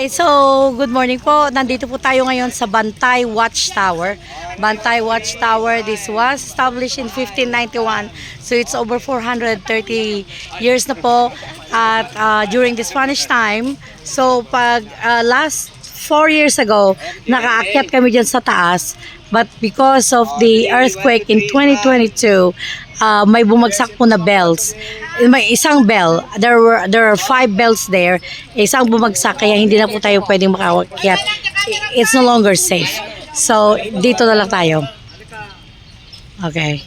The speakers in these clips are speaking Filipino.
Okay, so good morning po. Nandito po tayo ngayon sa Bantay Watchtower. Bantay Watchtower, this was established in 1591. So it's over 430 years na po at uh, during the Spanish time. So pag uh, last four years ago, nakaakyat kami dyan sa taas. But because of the earthquake in 2022, uh, may bumagsak po na bells. May isang bell. There were there are five bells there. Isang bumagsak kaya hindi na po tayo pwedeng makaakyat. It's no longer safe. So, dito na lang tayo. Okay.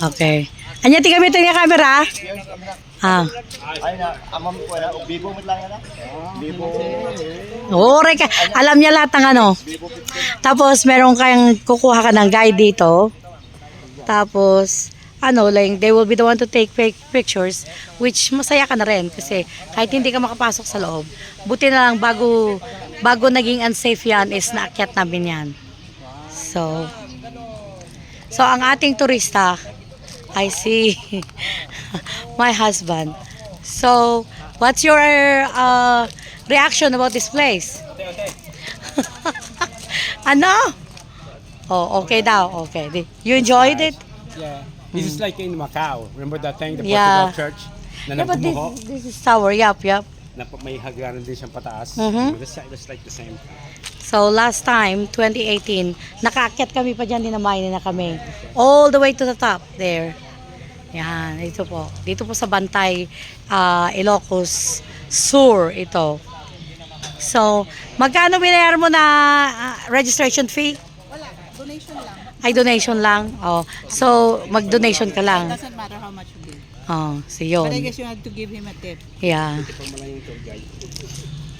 Okay. Anya ti kami tingnan camera. Ah. Ay na, amam ko na, bibo mo lang na. Bibo. Ore ka. Alam niya lahat ng ano. Tapos meron kayang kukuha ka ng guide dito. Tapos ano, like they will be the one to take pic- pictures which masaya ka na rin kasi kahit hindi ka makapasok sa loob. Buti na lang bago bago naging unsafe yan is naakyat namin yan. So So ang ating turista I see my husband. So, what's your uh, reaction about this place? ano? Oh, okay daw. Okay. You enjoyed it? Yeah. This is like in Macau. Remember that thing, the Yeah. Portugal church? Na Yeah, but this, this is tower. Yup, yup. Na pa- may hagdanan din siyang pataas. Mhm. This side is like the same. So, last time, 2018, nakaakyat kami pa dyan, dinamayin na kami. All the way to the top, there. Yan, ito po. Dito po sa Bantay, ah, Ilocos Sur, ito. So, magkano binayar mo na ah, registration fee? Wala, donation lang. Ay, donation lang? Oh. So, mag-donation ka lang? Doesn't matter how much you give. Oh, so But I yun. guess you have to give him a tip. Yeah.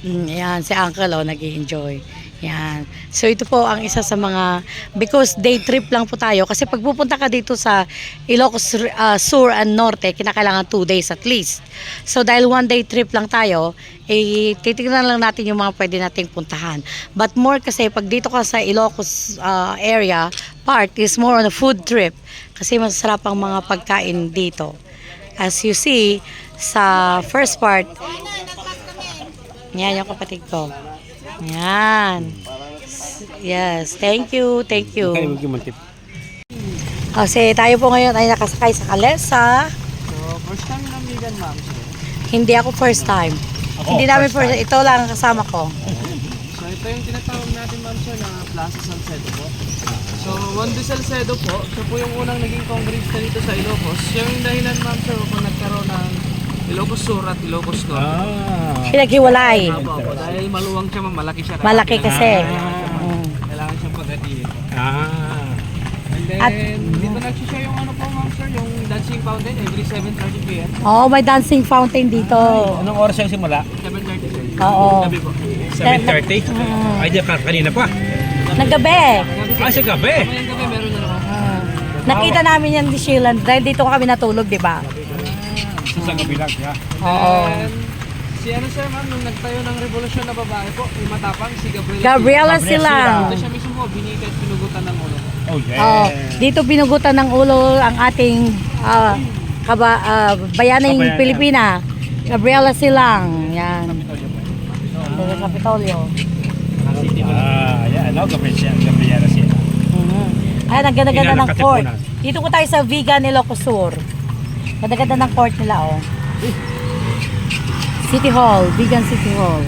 Mm, yan, si Uncle oh, nag enjoy Yan. So ito po ang isa sa mga, because day trip lang po tayo, kasi pag pupunta ka dito sa Ilocos uh, Sur and Norte, kinakailangan two days at least. So dahil one day trip lang tayo, eh, titignan lang natin yung mga pwede nating puntahan. But more kasi pag dito ka sa Ilocos uh, area, part is more on a food trip, kasi masarap ang mga pagkain dito. As you see, sa first part, yan yung kapatid ko. Yan. Yes, thank you, thank you. Kaya mag yung tip. Kasi tayo po ngayon ay nakasakay sa Kalesa. So, first time yung vegan, ma'am. Hindi ako first time. Hindi namin first, ito lang ang kasama ko. So ito yung tinatawag natin ma'am sir na Plaza Salcedo po. So Juan de Salcedo po, siya po yung unang naging congressista dito sa Ilocos. Siya yung dahilan ma'am sir kung nagkaroon ng Ilocos Sur at Ilocos Norte. Ah. Pinaghiwalay. Apo, apo. Dahil maluwang siya ma'am, malaki siya. Malaki kasi. Ah. Mm. Kailangan siyang paghatiin. Ah. And then, At- dito nagsishare yung ano po ma'am sir, yung dancing fountain every 7.30 p.m. Oh, may dancing fountain dito. Anong oras yung simula? 7.30 sir. Oo. Gabi po. 7.30? Mm. Ay, di ka kanina pa. Naggabi. Gabi. Ah, sa gabi. Gabi meron na naman. Ah. Nakita namin yan di Sheila. Dahil dito kami natulog, di ba? Sa gabi lang, yeah. Oo. And si ano sir ma'am, nung nagtayo ng revolusyon na babae po, yung matapang, si Gabriela. Gabriela Gabriela Silang. Ito siya mismo, binita at pinugutan ng ulo. Oh, yeah. Oh, dito pinugutan ng ulo ang ating ah, kaba, ah, bayaning Kabayanan. Pilipina. Gabriela Silang. Yan. Sa Kapitolyo. Ah, yeah. Ano, Gabriela, Gabriela siya. Mhm. Ay, ang ganda-ganda ng court. katipunan? Dito ko tayo sa Vegan Ilocos Sur. Ganda-ganda ng court nila, oh. City Hall, Vegan City Hall.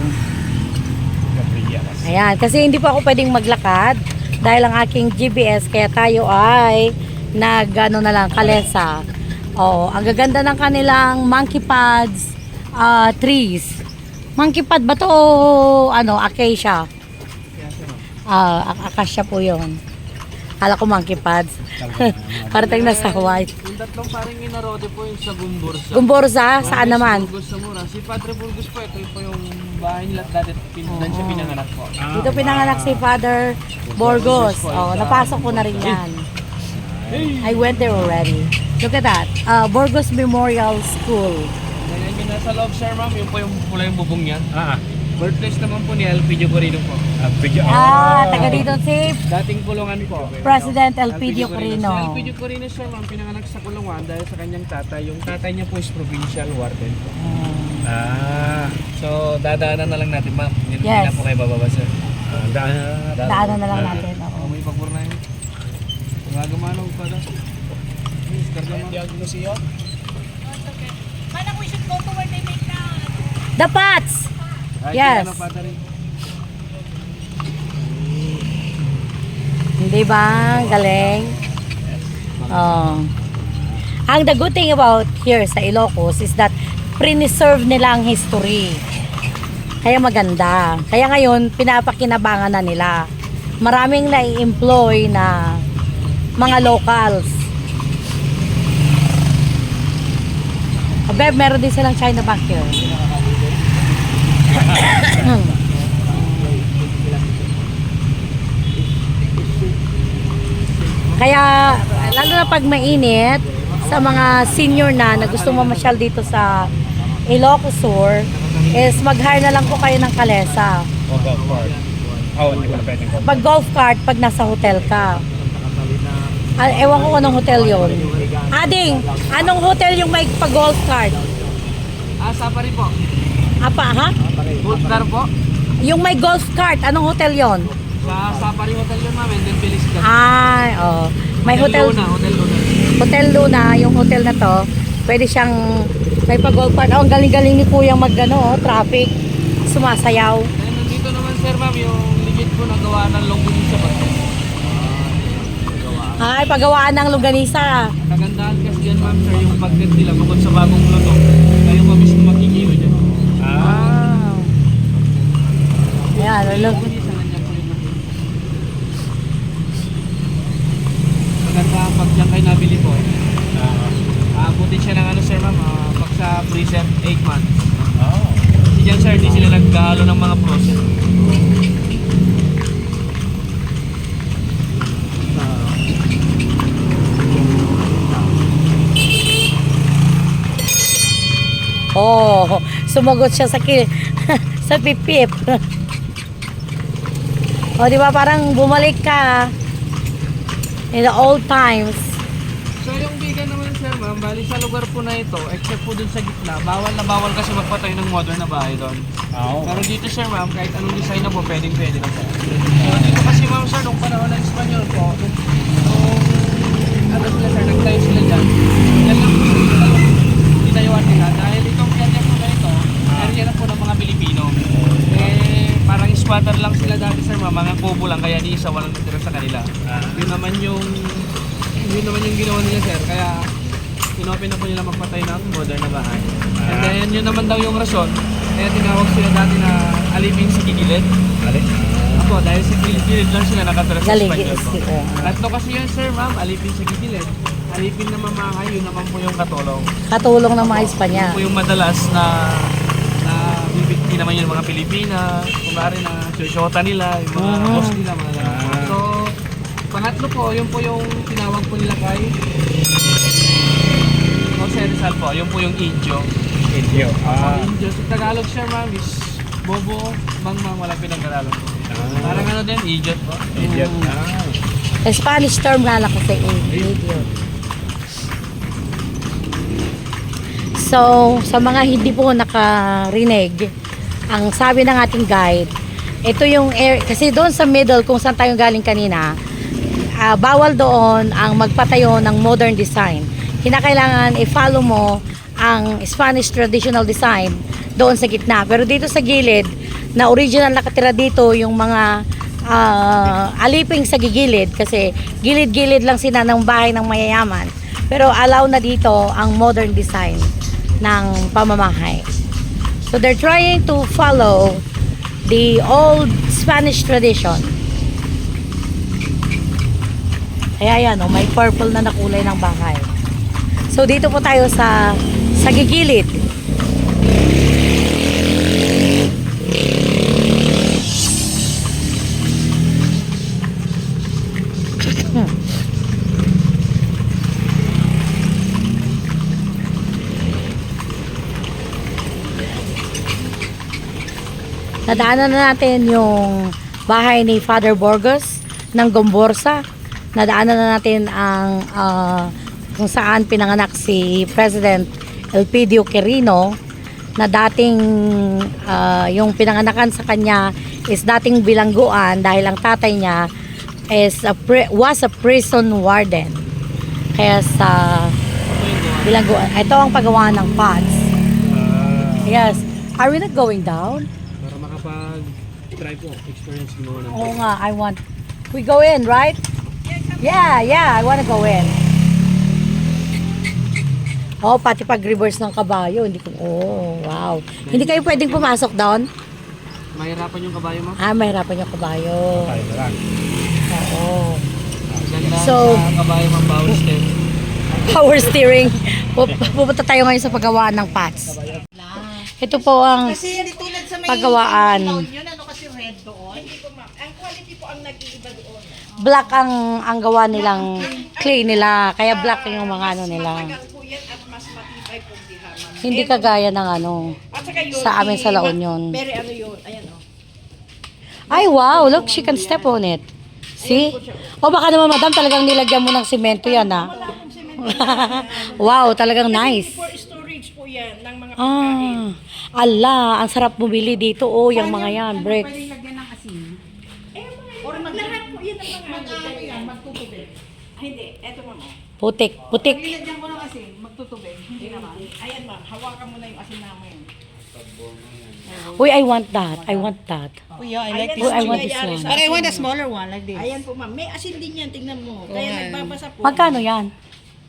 Ayan, kasi hindi po ako pwedeng maglakad dahil ang aking GBS kaya tayo ay nag ano na lang kalesa. Oh, ang gaganda ng kanilang monkey pads ah, trees. Monkey pad ba to o ano, acacia? Ah, ak- acacia po 'yon. Kala ko monkey pads. Parating na sa white. Yung tatlong paring inarode po yung sa Gumbursa. Gumborza, saan naman? Burgos sa Mura. Si Padre Burgos po, ito po yung bahay nila dati. Doon siya pinanganak po. Dito pinanganak si Father Borgos. Oh, napasok ko na rin yan. I went there already. Look at that. Uh, Borgos Memorial School. Ganyan yung nasa loob sir ma'am, yung po yung pula yung bubong niyan. Ah, Birthplace naman po ni Elpidio Corino po. Ah, video. Ah, taga dito si Dating kulungan po. President Elpidio Si Corino. Elpidio Corino sir, ma'am, pinanganak sa kulungan dahil sa kanyang tatay. Yung tatay niya po is provincial warden po. Ah, So, dadaanan na lang natin, ma'am. Hindi Yes. na po kayo bababa, sir. ah, daan. Daanan na lang natin. Oh, oo. may pabor na yun. Gumagamanog pa ma'am. Diagnosio. The Pats! Ay, Yes. Hindi ba? Ang Galing. Oh. Ang the good thing about here sa Ilocos is that preserve nila ang history. Kaya maganda. Kaya ngayon, pinapakinabangan na nila. Maraming nai-employ na mga locals. Abeb, meron din silang China Bank here. Kaya, lalo na pag mainit, sa mga senior na na gusto mamasyal dito sa Ilocos Sur, is mag-hire na lang po kayo ng kalesa. O golf cart. Oh, hindi ko na pwedeng golf. Pag golf cart, pag nasa hotel ka. Ah, ewan ko anong hotel yon. Ading, anong hotel yung may pag-golf cart? Ah, safari po. Apa, ha? Golf car po. Yung may golf cart, anong hotel yon? Sa Safari Hotel yun, ma'am. And then Felicidad. Ay, oh. May hotel, Luna, Hotel Luna. Hotel Luna, yung hotel na to, pwede siyang may pag-golf cart. Oh, ang galing-galing ni Kuyang magano, oh, traffic. Sumasayaw. And nandito naman, sir, ma'am, yung legit po na gawa ng longganisa ba? Ay, pagawaan ng longganisa. Kagandahan kasi yan, ma'am, sir, yung pagkat nila bukod sa bagong luto. Kayo pa mismo makikilo dyan. Ah, Ayan, look. Longganisa, nandiyan po yung longganisa. Maganda pag dyan kayo nabili po. ah, Aabutin siya ng ano, sir, ma'am, ah, pag sa freezer, 8 months. oh. Kasi dyan, sir, di sila naghahalo ng mga process. Oh, sumagot siya sa ki sa pipip. oh, di ba parang bumalik ka in the old times. So yung vegan naman sir ma'am, bali sa lugar po na ito, except po dun sa gitna, bawal na bawal kasi magpatay ng modern na bahay doon. Oh. Pero dito sir ma'am, kahit anong design na po, pwedeng pwede na po. So dito kasi ma'am sir, nung panahon ng Espanyol po, nung, nung ano sila sir, nagtayo sila dyan, yan lang po yung tinayuan nila. Dahil itong area po na ito, area na po ng mga Pilipino. Eh, parang squatter lang sila dati sir ma'am, mga kubo lang, kaya di isa walang natira sa kanila. Ah. Yun naman yung yun naman yung ginawa nila sir kaya inopen na po nila magpatay ng modern na bahay and Ah. then yun naman daw yung rason kaya tinawag sila dati na alipin sa gigilid Alin? ako dahil sa gilid lang sila nakatira sa Galing, Espanyol po yeah. tatlo kasi yun sir ma'am alipin sa gigilid alipin na mamahay yun naman po yung katulong Katulong ng mga Espanya. yun po yung madalas na na bibigti naman yung mga Pilipina kumari na shoshota nila yung mga Ah. boss nila mga ganun. Ah. so pangatlo po yun po yung tinawag po nila kay Jose Rizal po yun po yung Indio Indio. ah. Indio sa Tagalog sir ma'am is Bobo Mangmang wala pinag-aralan po Ah. parang ano din idiot po Idiot. Ah. Spanish term nga lang kasi idiot. So, sa mga hindi po nakarinig, ang sabi ng ating guide, ito yung air, kasi doon sa middle kung saan tayo galing kanina, ah, bawal doon ang magpatayo ng modern design. Kinakailangan i-follow mo ang Spanish traditional design doon sa gitna. Pero dito sa gilid, na original nakatira dito yung mga ah, aliping sa gigilid kasi gilid-gilid lang sila ng bahay ng mayayaman. Pero allow na dito ang modern design ng pamamahay. So they're trying to follow the old Spanish tradition. Kaya yan, oh, may purple na nakulay ng bahay. So dito po tayo sa sa gigilid. Nadaanan na natin yung bahay ni Father Borges ng Gomborsa. Nadaanan na natin ang ah, kung saan pinanganak si President Elpidio Quirino na dating ah, yung pinanganakan sa kanya is dating bilangguan dahil ang tatay niya is a pri- was a prison warden. Kaya sa bilangguan, ito ang paggawa ng pods. Yes. Are we not going down? Para makapag-try po, experience mo Oo nga, I want. We go in, right? Yeah, yeah, I want to go in. Oh, pati pag reverse ng kabayo, hindi ko, oh, wow. Hindi kayo pwedeng pumasok doon? Mahirapan yung kabayo mo? Ah, mahirapan yung kabayo. Na lang. Oo. So- sa kabayo mo, power step. Power steering. Pup- Pupunta tayo ngayon sa paggawaan ng pots. Ito po ang Kasi hindi tulad sa may Paggawaan. taon yun, ano kasi red doon. Hindi po ma'am. Ang quality po ang nag-iiba doon. black ang ang gawa nilang clay nila. Kaya black yung mga ano nila. Tagal po yan at mas matibay po diha ma'am. Hindi kagaya ng ano. At saka yun, Sa amin sa La Union. Pero ano yun, ayan o. Oh. Ay, wow. Look, she can step on it. See? O baka naman, madam, talagang nilagyan mo ng simento yan, ha? wow, talagang nice. For storage po yan ng mga Ah, ala, ang sarap bumili dito. Oh, yung mga yan, bricks. lagyan ng asin. Eh, Or mag lahat po yan ang mga ano yan, magtutubig. Ay, hindi, eto ma'am. oh. Putik, putik. Nilagyan ko ng asin, magtutubig. Hindi naman. Ayan ma'am, hawakan mo na yung asin namin. Uy, I want that. I want that. Kuya, I like this. I want this one. But I want a smaller one like this. Ayan po ma'am, may asin din yan, tingnan mo. Kaya nagbabasa po. Magkano yan?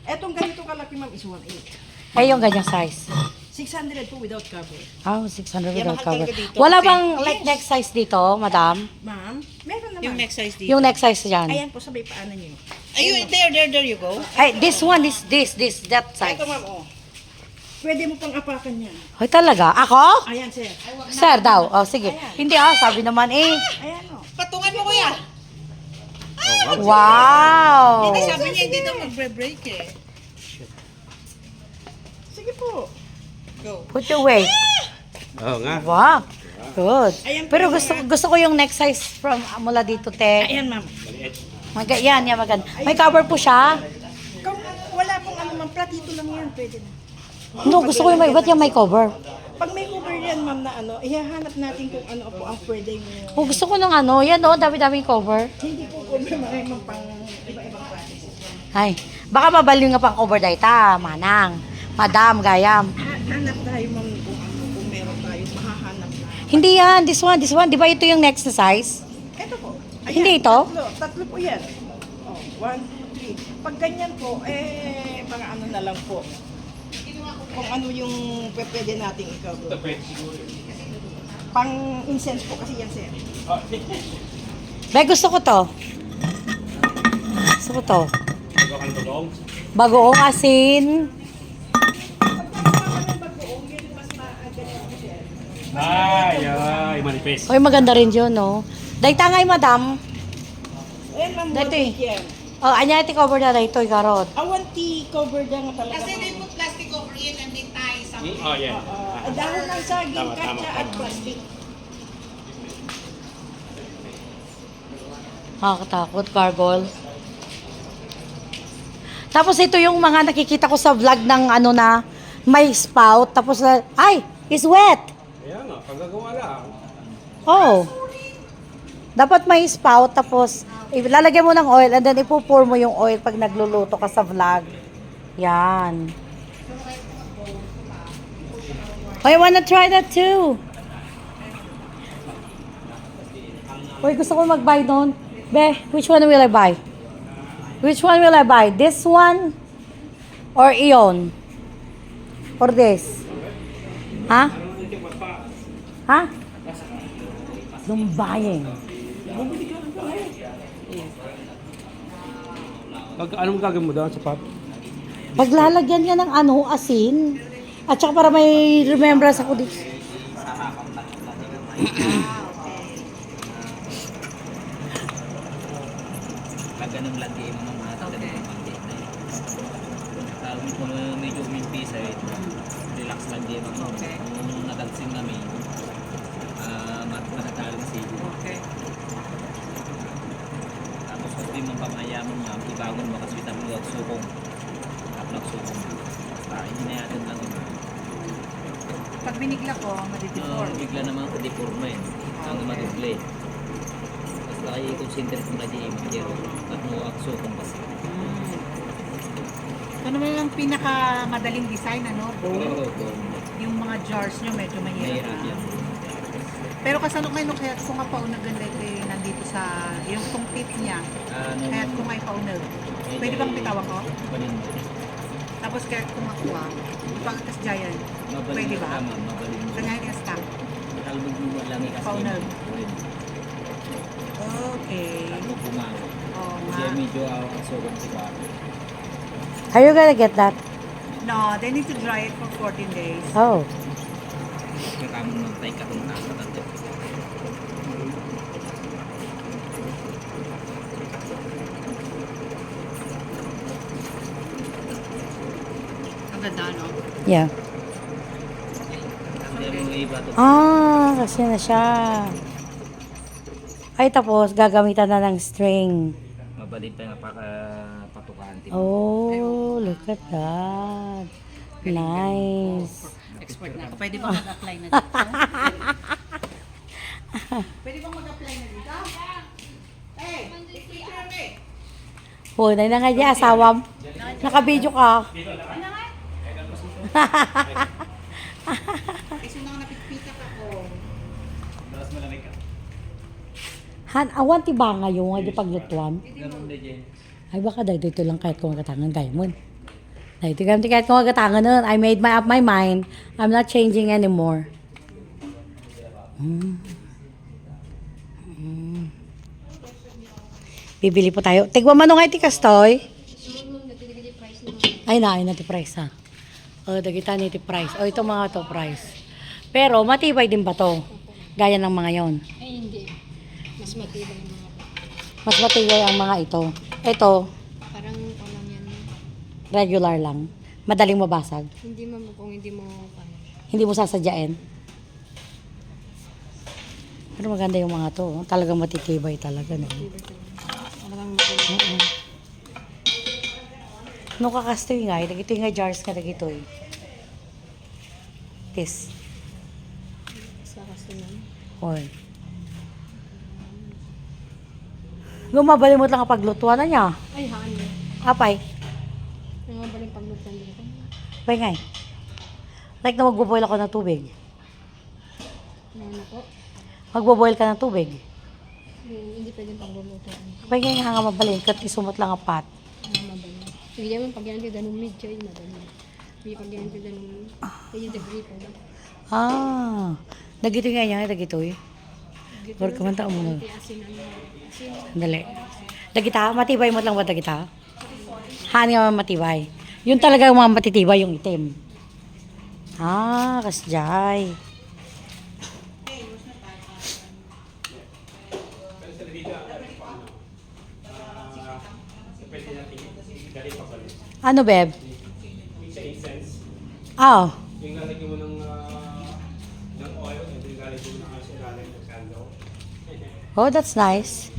Etong ganito kalaki ma'am is 1.8. Ay, yung ganyang size. 600 po without cover. Oh, 600 without cover. dito Wala bang like next size dito, madam? Ma'am, meron naman. Yung next size Yung next size dyan. Ayan po, sabay paanan niyo. Ayun, there, there, there you go. Ay, this one is this, this, that size. Ito ma'am, oh. Pwede mo pang apakan yan. Hoy, talaga? Ako? Ayan, sir. Sir daw. Oh, sige. Hindi ah, sabi naman eh. Ayan, oh. Patungan mo, kuya. Wow! Sabi niya, hindi daw magbre-break eh. Sige po. Go. Put your weight. Oo nga. Wow. Good. Ayan Pero gusto gusto ko yung next size from ah, mula dito, te. Ayan, ma'am. Mag yan, yan maganda. May cover po siya. Kung wala pong ano, ma'am, platito lang yan, pwede na. No, gusto ko yung may, ba't yung may cover? Pag may cover yan, ma'am, na ano, ihahanap natin kung ano po ang pwedeng Oh, gusto ko ng ano, yan oh, dami-daming cover. hindi po cover maraming pang iba-ibang klase. Ay, baka mabaliw nga pang cover dahil ta, manang. Madam, gayam. Ha- Hanap tayo, ma'am, kung ano, kung meron tayo, mahahanap na. Hindi yan, this one, this one. Di ba ito yung next na size? Ito po. Hindi ito? Tatlo, tatlo po yan. Oh, one, two, three. Pag ganyan po, eh, mga ano na lang po. Kung ano yung pwede nating ikaw. Pang incense po kasi yan, sir. Be, gusto ko to. Gusto ko to. Bago kang tulong. Bagoong asin. Ay, ay, manifest. Hoy, maganda rin yun, no? Dahil tangay, madam. Ayan, ma'am, Dati. Oh, anya iti cover na dahil ito, karot. Awan ti cover dyan nga talaga. Kasi put plastic over it and Oh, yeah. uh, dahon ng saging, Tama, tama, katsa at plastic. Nakakatakot, gargoyle. Tapos ito yung mga nakikita ko sa vlog ng ano na may spout. Tapos, na- ay, it's wet. Kaya nga, pagkagawa lang. Oh. Dapat may spout tapos ilalagay mo ng oil and then ipo-pour mo yung oil pag nagluluto ka sa vlog. Yan. Oh, I wanna try that too. Uy, gusto ko mag-buy doon. Be, which one will I buy? Which one will I buy? This one? Or iyon? Or this? Ha? Ha? I'm buying. Pag, anong gagawin mo doon sa pub? Paglalagyan niya ng ano, asin. At saka para may remembrance ako dito. Pag ganun lagi mo ng mga tagal ng pag-date na yun. Pag medyo umimpis relax lang din ako. Okay. Kung natansin kami, uh, matatalo na sa'yo. Okay. Tapos kung di mo pamayaman niya, ibagon mo kasi bitang mo at sukong. At nagsukong. Pag binigla ko, No, madideform. bigla naman ko deforma yun. Ang maduble. Basta kayo i-concentrate mo na di imagero. At mo ang sukong kasi. Ito naman yung pinakamadaling design, ano? Oo, oo. Yung mga jars nyo medyo mahirap. Mahirap yan. Pero kasano kayo nung kaya kung nga paunag ganda ito eh, nandito sa, yung tong tip niya, Ano, kaya kung nga paunag. Pwede bang bitawan ko? Mo. Tapos kaya kung makuha, pagkas giant, Pwede mo. ba? Mo. kanya yung stack. Kalbog mo lang ikas. Paunag. Balin mo. Okay. Bumango. Oo nga. Kaya medyo ah, ang sukong si Baro. Are you gonna get that? No, they need to dry it for 14 days. Oh. Kakamon ng tay katong nasa tato. Ang ganda, no? Yeah. Ah, kasi na siya. Ay, tapos gagamitan na ng string. Mabalit pa nga paka patukaan. din. Oh, look at that. Nice. Expert na ako. Pwede bang mag-apply na dito? Pwede bang mag-apply na dito? Hey, picture me. Punay na nga dyan, asawa. Mo. Nakabidyo ka. Kasi nang napitpitak ako. Han, awan ti ba nga yung nga di paglutuan? Ay baka dahil dito lang kahit kung magatangan mo. Dahil dito gamit kahit kung magatangan nun. I made my up my mind. I'm not changing anymore. Mm. Mm. Bibili po tayo. Tigwa man nung iti kastoy. Ay na, ay na ti price ha. O, dagita ni ti price. O, ito mga to price. Pero, matibay din ba to? Gaya ng mga yon. Ay, hindi. Mas matibay yung mga Mas matibay ang mga ito. Ito, parang walang yan. regular lang. Madaling mabasag. Hindi mo kung hindi mo ano. Hindi mo sasadyain. Pero maganda yung mga to. oh. Talagang matitibay talaga. No? Talagang matibay. Nung kakastoy nga, eh, nagito nga jars ka nagito eh. This. Sa kastunan. Hoy. Gumabalimot lang ang paglutuan na niya. Ay, haan mo. Apay. Nangabaling paglutan dito. Apay nga eh. Like na magboboil ako ng tubig. Ano po? Magboboil ka ng tubig. Hindi pwedeng paglulutuan. Apay nga nga nga mabalin. Kat isumot lang ang pat. Hindi naman pag yan din danong medyo ay madali. Hindi pag yan din danong yung degree pa ba? Ah. Nagito nga niya. Nagito eh. Dito Or kumanta mo na. Dali. Dagita, matibay mo lang ba dagita? Hani nga matibay. Yun talaga yung mga matitibay, yung itim. Ah, kasjay. Ano, Beb? Ah, Yung lalagyan mo ng, ah, ng oil, and then lalagyan mo ng ice ilalim ng candle. oh, that's nice.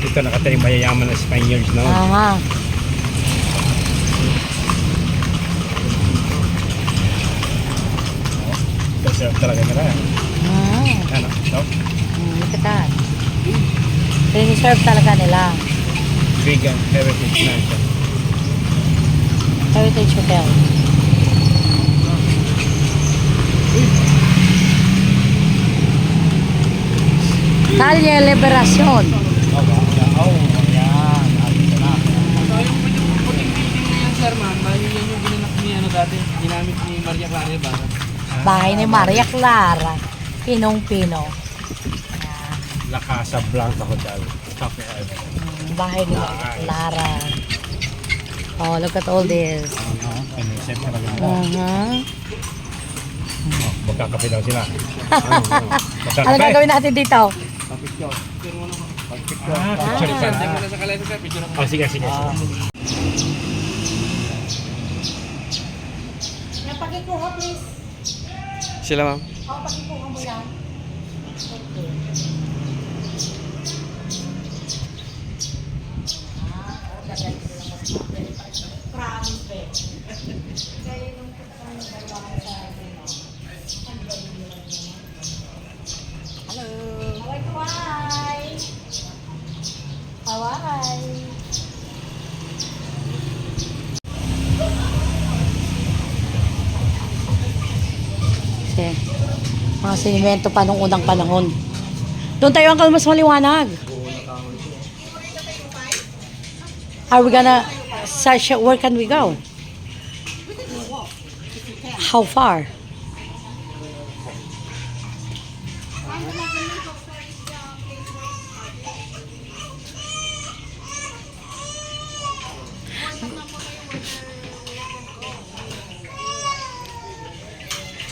Ito nakatayo mayayaman na Spaniards no? Aha. Preserve talaga nila. No? mm, look at that. Piniserve talaga nila. Vegan heritage ito. Heritage Hotel. Calle Liberacion. Oh, wow. Oh, yan. So yung puting building na yan, sir, ma'am, bali yan yung ginanak ni ano dati, ginamit ni Maria Clara Ibarra. Bahay ni Maria Clara. Pinong-pino. La Casa Blanca Hotel. Cafe Island. Mm, Bahay ni Clara. Oh, look at all this. Ano? Pinisip talaga nila. Uh-huh. Oh, magkakape daw sila. Ano? ano? Magkakape. Ano gagawin natin dito? Ah, picture Sir, pa send ko na. na sa kalesa, sir, picture ako. Oh, sige, sige. sige. Napakikuha, please. Sila, ma'am. Kasi, sinimento pa nung unang panahon. Doon tayo, Uncle, mas maliwanag. Are we gonna, Sasha, where can we go? How far?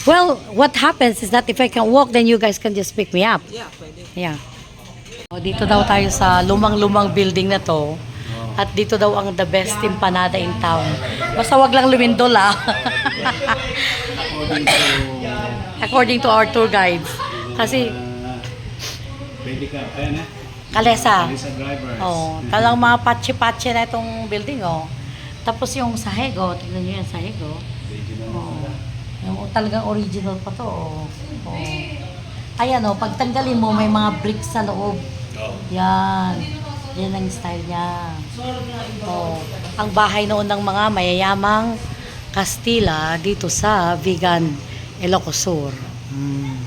Well, what happens is that if I can walk, then you guys can just pick me up. Yeah, pwede. Yeah. O, dito daw tayo sa lumang-lumang building na to. At dito daw ang the best empanada in town. Basta wag lang lumindol ah. According to our tour guides. Kasi Pwede ka. Kaya na. kalesa. Sa driver. Oh, talang mga patsi-patsi na itong building oh. Tapos yung sahig oh, tingnan niyo yung sahig oh. Oh. Yung talagang original pa to oh. oh. Ayan oh, pag tanggalin mo may mga bricks sa loob. Yan. Yan ang style niya. Oh. Ang bahay noon ng mga mayayamang Kastila dito sa Vegan Ilocosur. Hmm.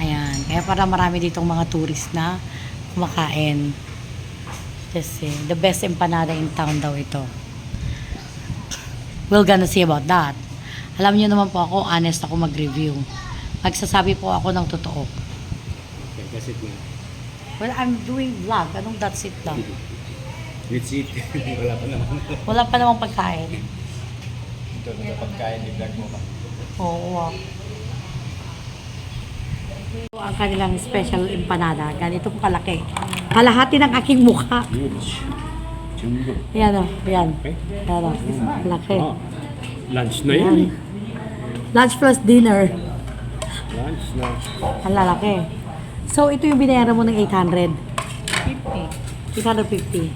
Ayan. Kaya para marami ditong mga tourist na kumakain. Kasi the best empanada in town daw ito. We're gonna see about that. Alam niyo naman po ako, honest ako mag-review. Magsasabi po ako ng totoo. Okay, that's it na. Well, I'm doing vlog. Anong that's it lang? Let's eat. Wala pa naman. Wala pa namang pagkain. Ito na pagkain ni vlog mo ba? Oo. ah. Ito ang kanilang special empanada. Ganito po kalaki. Kalahati ng aking mukha. Huge. Yan o. Yan. Yan o. Laki. Lunch na yun. Lunch plus dinner. Lunch na. Ang lalaki. So, ito yung binayaran mo ng 800. 50. 850.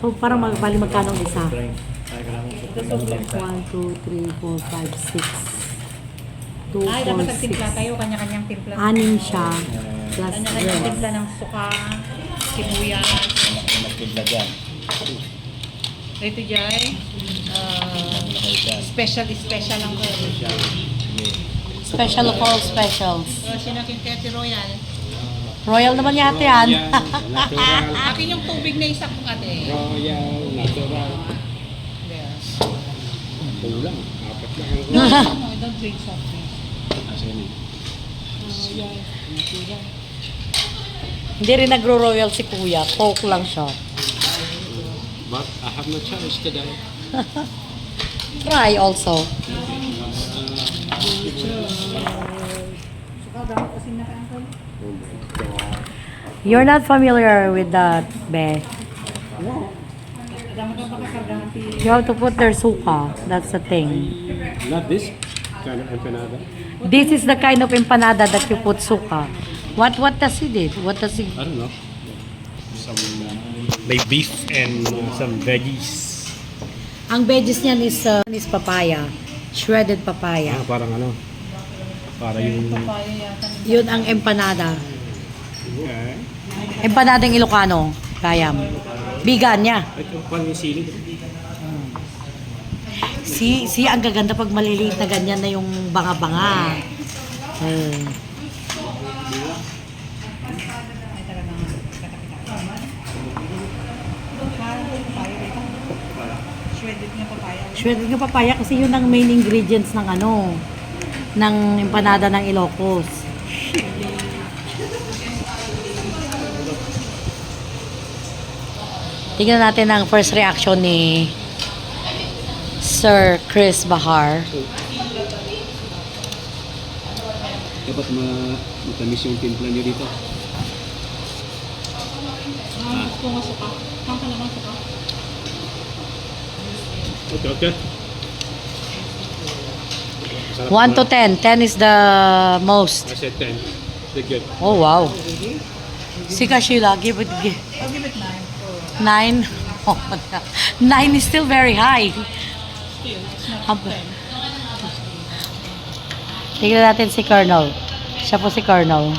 So, parang magbali magkano ang isa? 1, 2, 3, 4, 5, 6. 2, 4, 6. kayo, kanya-kanyang timpla. Anim siya. Plus Kanya-kanyang timpla ng suka, sibuyas. Nagpigla dyan. Ito dyan, uh, special, special lang ko. Special of all specials. So, sinakin Tete Royal. Royal naman yata yan. Natural. Akin yung tubig na isa kong ate. Royal. Natural. Yes. Kulang. Apat lang. No, no, I don't drink soft drinks. Asan eh? Hindi rin nagro-royal si kuya. Coke lang siya. But I have no choice today. Try also. You're not familiar with that, Be. You have to put their suka. That's the thing. Not this kind of empanada. This is the kind of empanada that you put suka. What what does he did? What does he? I don't know. May beef and uh, some veggies. Ang veggies niyan is uh, is papaya, shredded papaya. Ah, parang ano? Para yung... Yun ang empanada. Eh, Empanadang Ilocano, kayam. Bigan niya. ito, parang yung sili. Si, si ang gaganda pag maliliit na ganyan na yung banga-banga. Eh. Shredded nga papaya kasi yun ang main ingredients ng ano, ng empanada ng Ilocos. Tingnan natin ang first reaction ni Sir Chris Bahar. Dapat ma matamis yung timpla nyo dito. Ah, gusto nga suka. Saan ka naman suka? Okay, okay. Masarap 1 to 10. 10 is the most. I said 10. The good. Oh, wow. Sika Sheila, give it, give, I'll give it nine. 9. Oh, 9 is still very high. Tignan natin si Colonel. Siya po si Colonel.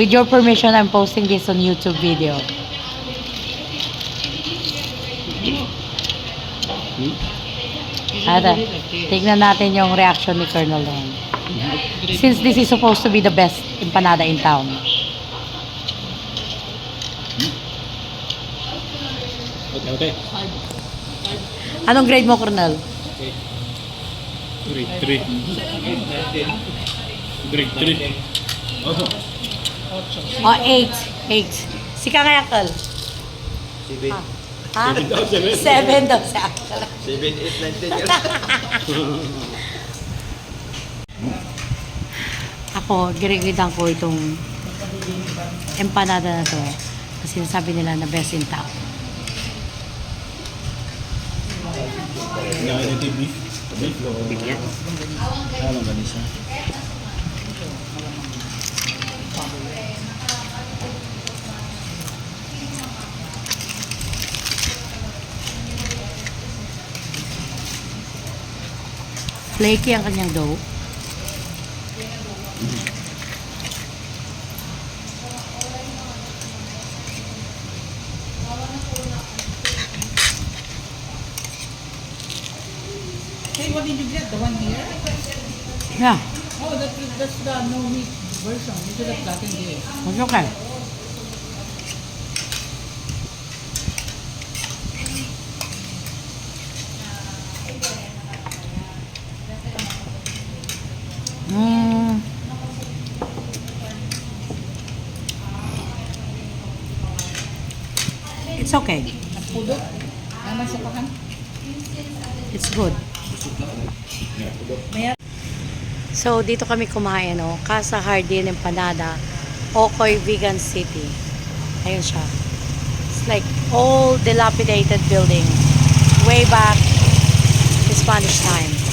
With your permission, I'm posting this on YouTube video. Ada, tignan natin yung reaction ni Colonel doon. Since this is supposed to be the best empanada in town. Okay, okay. Anong grade mo, Colonel? 3, 3. Grade 3. Oh, Oh, 8. 8. Si Kang Yakal. Ha? Seven daw, seven. 7 daw si Akal. 7, 8, 9, 10 years. Ako, girigidan ko itong empanada na to. Kasi sinasabi nila na best in town. Nakakita beef. Beef lo. Beef yan? Ano ba Flaky ang kanyang dough. Hey, what did you get? The one here? Yeah, Oh, that, that's the no meat version. You should have gotten this. it's okay. Okay. It's good. So, dito kami kumain, no? Casa Hardin Empanada, Ocoy Vegan City. Ayun siya. It's like old dilapidated building. Way back in Spanish time.